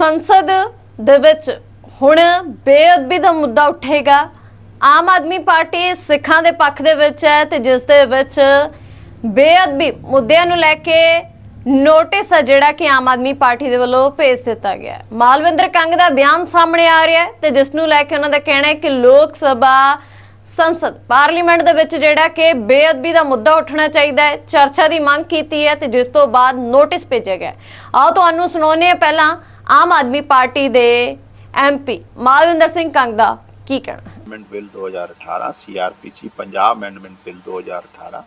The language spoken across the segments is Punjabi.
ਸੰਸਦ ਦੇ ਵਿੱਚ ਹੁਣ ਬੇਅਦਬੀ ਦਾ ਮੁੱਦਾ ਉੱਠੇਗਾ। ਆਮ ਆਦਮੀ ਪਾਰਟੀ ਸਿੱਖਾਂ ਦੇ ਪੱਖ ਦੇ ਵਿੱਚ ਹੈ ਤੇ ਜਿਸ ਦੇ ਵਿੱਚ ਬੇਅਦਬੀ ਮੁੱਦਿਆਂ ਨੂੰ ਲੈ ਕੇ ਨੋਟਿਸ ਹੈ ਜਿਹੜਾ ਕਿ ਆਮ ਆਦਮੀ ਪਾਰਟੀ ਦੇ ਵੱਲੋਂ ਭੇਜ ਦਿੱਤਾ ਗਿਆ ਮਾਲਵਿੰਦਰ ਕੰਗ ਦਾ ਬਿਆਨ ਸਾਹਮਣੇ ਆ ਰਿਹਾ ਹੈ ਤੇ ਜਿਸ ਨੂੰ ਲੈ ਕੇ ਉਹਨਾਂ ਦਾ ਕਹਿਣਾ ਹੈ ਕਿ ਲੋਕ ਸਭਾ ਸੰਸਦ ਪਾਰਲੀਮੈਂਟ ਦੇ ਵਿੱਚ ਜਿਹੜਾ ਕਿ ਬੇਅਦਬੀ ਦਾ ਮੁੱਦਾ ਉੱਠਣਾ ਚਾਹੀਦਾ ਹੈ, ਚਰਚਾ ਦੀ ਮੰਗ ਕੀਤੀ ਹੈ ਤੇ ਜਿਸ ਤੋਂ ਬਾਅਦ ਨੋਟਿਸ ਭੇਜਿਆ ਗਿਆ ਆਓ ਤੁਹਾਨੂੰ ਸੁਣਾਉਂਦੇ ਹਾਂ ਪਹਿਲਾਂ ਆਮ ਆਦਮੀ ਪਾਰਟੀ ਦੇ ਐਮਪੀ ਮਾਲਵਿੰਦਰ ਸਿੰਘ ਕੰਗ ਦਾ ਕੀ ਕਹਿਣਾ? Amendment bill 2018 CRPC Punjab amendment bill 2018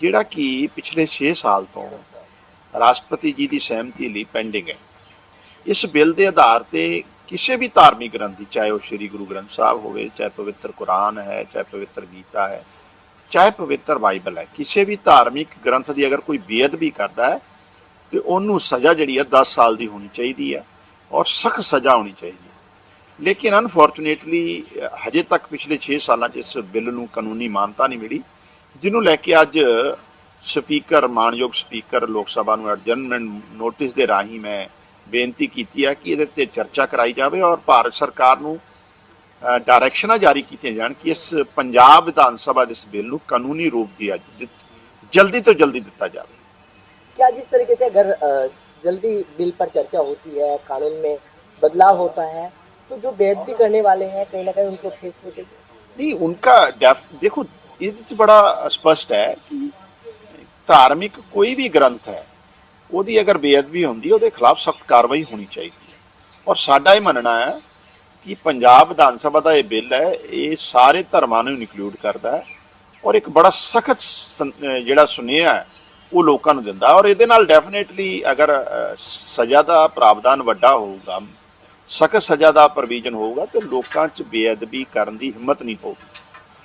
ਜਿਹੜਾ ਕਿ ਪਿਛਲੇ 6 ਸਾਲ ਤੋਂ ਰਾਸ਼ਟਰਪਤੀ ਜੀ ਦੀ ਸਹਿਮਤੀ ਲਈ ਪੈਂਡਿੰਗ ਹੈ। ਇਸ ਬਿੱਲ ਦੇ ਆਧਾਰ ਤੇ ਕਿਸੇ ਵੀ ਧਾਰਮਿਕ ਗ੍ਰੰਥ ਦੀ ਚਾਹੇ ਉਹ ਸ੍ਰੀ ਗੁਰੂ ਗ੍ਰੰਥ ਸਾਹਿਬ ਹੋਵੇ, ਚਾਹੇ ਪਵਿੱਤਰ ਕੁਰਾਨ ਹੈ, ਚਾਹੇ ਪਵਿੱਤਰ ਗੀਤਾ ਹੈ, ਚਾਹੇ ਪਵਿੱਤਰ ਬਾਈਬਲ ਹੈ, ਕਿਸੇ ਵੀ ਧਾਰਮਿਕ ਗ੍ਰੰਥ ਦੀ ਅਗਰ ਕੋਈ ਬੇਅਦਬੀ ਕਰਦਾ ਹੈ ਤੇ ਉਹਨੂੰ ਸਜ਼ਾ ਜਿਹੜੀ ਹੈ 10 ਸਾਲ ਦੀ ਹੋਣੀ ਚਾਹੀਦੀ ਹੈ ਔਰ ਸਖਤ ਸਜ਼ਾ ਹੋਣੀ ਚਾਹੀਦੀ ਹੈ ਲੇਕਿਨ ਅਨਫੋਰਚੂਨੇਟਲੀ ਹਜੇ ਤੱਕ ਪਿਛਲੇ 6 ਸਾਲਾਂ 'ਚ ਇਸ ਬਿੱਲ ਨੂੰ ਕਾਨੂੰਨੀ ਮਾਨਤਾ ਨਹੀਂ ਮਿਲੀ, ਜਿਹਨੂੰ ਲੈ ਕੇ ਅੱਜ ਸਪੀਕਰ, ਮਾਨਯੋਗ ਸਪੀਕਰ, ਲੋਕ ਸਭਾ ਨੂੰ ਐਡਜਰਨਮੈਂਟ ਨੋਟਿਸ ਦੇ ਰਾਹੀਂ ਮੈਂ ਬੇਨਤੀ ਕੀਤੀ ਹੈ ਕਿ ਇਹਦੇ ਤੇ ਚਰਚਾ ਕਰਾਈ ਜਾਵੇ ਔਰ ਭਾਰਤ ਸਰਕਾਰ ਨੂੰ ਡਾਇਰੈਕਸ਼ਨਾਂ ਜਾਰੀ ਕੀਤੀਆਂ ਜਾਣ ਕਿ ਇਸ ਪੰਜਾਬ ਵਿਧਾਨ ਸਭਾ ਦੇ ਇਸ ਬਿੱਲ ਨੂੰ ਕਾਨੂੰਨੀ ਰੂਪ ਦਿਆ ਜਲਦੀ ਤੋਂ ਜਲਦੀ ਦਿੱਤਾ ਜਾਵੇ। क्या जिस तरीके से अगर अ, जल्दी बिल पर चर्चा होती है कानून में बदलाव होता है तो जो बेदबी करने वाले हैं कहीं ना कहीं उनको ठेस पहुंचेगी ਨਹੀਂ ਉਨਕਾ ਡੈਫ ਦੇਖੋ ਇਹਦੇ ਚ ਬੜਾ ਸਪਸ਼ਟ ਹੈ ਕਿ ਧਾਰਮਿਕ ਕੋਈ ਵੀ ਗ੍ਰੰਥ ਹੈ ਉਹਦੀ ਅਗਰ ਬੇਅਦਬੀ ਹੁੰਦੀ ਹੈ ਉਹਦੇ ਖਿਲਾਫ ਸਖਤ ਕਾਰਵਾਈ ਹੋਣੀ ਚਾਹੀਦੀ ਹੈ ਔਰ ਸਾਡਾ ਇਹ ਮੰਨਣਾ ਹੈ ਕਿ ਪੰਜਾਬ ਵਿਧਾਨ ਸਭਾ ਦਾ ਇਹ ਬਿੱਲ ਹੈ ਇਹ ਸਾਰੇ ਧਰਮਾਂ ਨੂੰ ਇਨਕਲੂਡ ਕਰਦਾ ਹੈ ਔਰ ਇੱਕ ਬੜਾ ਸਖਤ ਜਿਹੜਾ ਸੁਨੇਹਾ ਹੈ ਉਹ ਲੋਕਾਂ ਨੂੰ ਦਿੰਦਾ ਔਰ ਇਹਦੇ ਨਾਲ ਡੈਫੀਨੇਟਲੀ ਅਗਰ ਅ, ਸਜ਼ਾ ਦਾ ਪ੍ਰਾਵਧਾਨ ਵੱਡਾ ਹੋਊਗਾ ਸਖਤ ਸਜ਼ਾ ਦਾ ਪ੍ਰੋਵੀਜ਼ਨ ਹੋਊਗਾ ਤੇ ਲੋਕਾਂ 'ਚ ਬੇਅਦਬੀ ਕਰਨ ਦੀ ਹਿੰਮਤ ਨਹੀਂ ਹੋਊਗੀ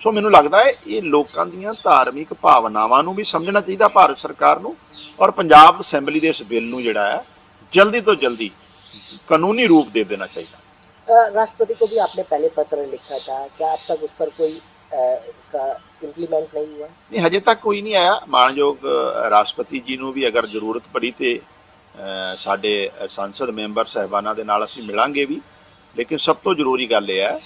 ਸੋ ਮੈਨੂੰ ਲੱਗਦਾ ਹੈ ਇਹ ਲੋਕਾਂ ਦੀਆਂ ਧਾਰਮਿਕ ਭਾਵਨਾਵਾਂ ਨੂੰ ਵੀ ਸਮਝਣਾ ਚਾਹੀਦਾ ਭਾਰਤ ਸਰਕਾਰ ਨੂੰ ਔਰ ਪੰਜਾਬ ਅਸੈਂਬਲੀ ਦੇ ਇਸ ਬਿੱਲ ਨੂੰ ਜਿਹੜਾ ਹੈ ਜਲਦੀ ਤੋਂ ਜਲਦੀ ਕਾਨੂੰਨੀ ਰੂਪ ਦੇ ਦੇਣਾ ਚਾਹੀਦਾ अ, राष्ट्रपति को भी आपने पहले पत्र लिखा था क्या अब तक उस पर कोई अ, का इम्प्लीमेंट नहीं हुआ ਨਹੀਂ ਹਜੇ ਤੱਕ ਕੋਈ ਨਹੀਂ ਆਇਆ ਮਾਨਯੋਗ ਅ, ਰਾਸ਼ਟਰਪਤੀ ਜੀ ਨੂੰ ਵੀ ਅਗਰ ਜ਼ਰੂਰਤ ਪੜੀ ਤੇ ਅ, ਸਾਡੇ ਅ, ਸੰਸਦ ਮੈਂਬਰ ਸਹਿਬਾਨਾਂ ਦੇ ਨਾਲ ਅਸੀਂ ਮਿਲਾਂਗੇ ਵੀ ਲੇਕਿਨ ਸਭ ਤੋਂ ਜ਼ਰੂਰੀ ਗੱਲ ਇਹ ਹੈ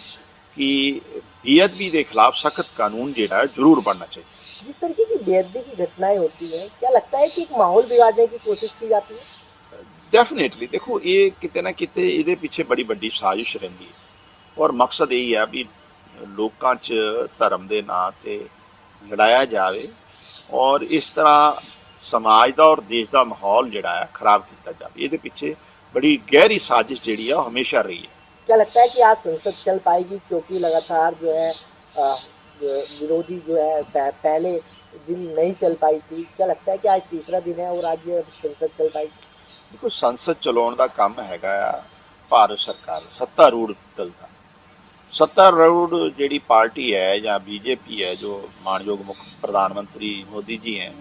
ਕਿ ਬੇਅਦਬੀ ਦੇ ਖਿਲਾਫ ਸਖਤ ਕਾਨੂੰਨ ਜਿਹੜਾ ਹੈ ਜ਼ਰੂਰ ਬਣਨਾ ਚਾਹੀਦਾ जिस तरीके की बेदबी की घटनाएं होती हैं क्या लगता है कि एक माहौल बिगाड़ने की कोशिश की जाती है ਡੈਫੀਨੇਟਲੀ ਦੇਖੋ ਇਹ ਕਿਤੇ ਨਾ ਕਿਤੇ ਇਹਦੇ ਪਿੱਛੇ ਬੜੀ ਵੱਡੀ ਸਾਜ਼ਿਸ਼ ਰਹਿੰਦੀ ਹੈ ਔਰ ਮਕਸਦ ਇਹ ਹੈ ਵੀ ਲੋਕਾਂ 'ਚ ਧਰਮ ਦੇ ਨਾਂ ਤੇ ਲੜਾਇਆ ਜਾਵੇ ਔਰ ਇਸ ਤਰ੍ਹਾਂ ਸਮਾਜ ਦਾ ਔਰ ਦੇਸ਼ ਦਾ ਮਾਹੌਲ ਜਿਹੜਾ ਹੈ ਖਰਾਬ ਕੀਤਾ ਜਾਵੇ ਇਹਦੇ ਪਿੱਛੇ ਬੜੀ ਗਹਿਰੀ ਸਾਜ਼ਿਸ਼ ਜਿਹੜੀ ਆ ਉਹ ਹਮੇਸ਼ਾ ਰਹੀ ਹੈ क्या लगता है कि आज संसद चल पाएगी क्योंकि लगातार जो है अ, जो विरोधी जो है पह- पहले दिन नहीं चल पाई थी क्या लगता है कि आज तीसरा दिन है और आज ये संसद चल पाएगी ਦੇਖੋ ਸੰਸਦ ਚਲਾਉਣ ਦਾ ਕੰਮ ਹੈਗਾ ਆ ਭਾਰਤ ਸਰਕਾਰ ਸੱਤਾਰੂੜ ਦਲ ਦਾ ਸੱਤਾਰੂੜ ਜਿਹੜੀ ਪਾਰਟੀ ਹੈ ਜਾਂ ਬੀਜੇਪੀ ਹੈ ਜੋ ਮਾਨਯੋਗ ਮੁੱਖ ਪ੍ਰਧਾਨ ਮੰਤਰੀ ਮੋਦੀ ਜੀ ਹੈ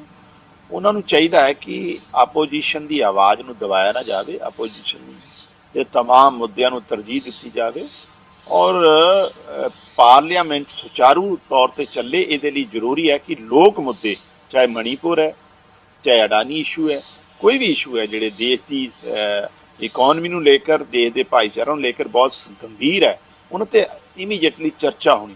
ਉਹਨਾਂ ਨੂੰ ਚਾਹੀਦਾ ਹੈ ਕਿ ਆਪੋਜੀਸ਼ਨ ਦੀ ਆਵਾਜ਼ ਨੂੰ ਦਬਾਇਆ ਨਾ ਜਾਵੇ ਆਪੋਜੀਸ਼ਨ ਦੇ तमाम ਮੁੱਦਿਆਂ ਨੂੰ ਤਰਜੀਹ ਦਿੱਤੀ ਜਾਵੇ ਔਰ ਅ, ਪਾਰਲੀਮੈਂਟ ਸੁਚਾਰੂ ਤੌਰ ਤੇ ਚੱਲੇ ਇਹਦੇ ਲਈ ਜ਼ਰੂਰੀ ਹੈ ਕਿ ਲੋਕ ਮੁੱਦੇ ਚਾਹੇ ਮਣੀਪੁਰ ਹੈ ਚਾਹੇ ਅਡਾਨੀ ਇਸ਼ੂ ਹੈ ਕੋਈ ਵੀ ਇਸ਼ੂ ਹੈ ਜਿਹੜੇ ਦੇਸ਼ ਦੀ ਇਕਨੋਮੀ ਨੂੰ ਲੈ ਕੇ ਦੇਸ਼ ਦੇ ਭਾਈਚਾਰੇ ਨੂੰ ਲੈ ਕੇ ਬਹੁਤ ਗੰਭੀਰ ਹੈ ਉਹਨਾਂ ਤੇ ਇਮੀਡੀਏਟਲੀ ਚਰਚਾ ਹੋਣੀ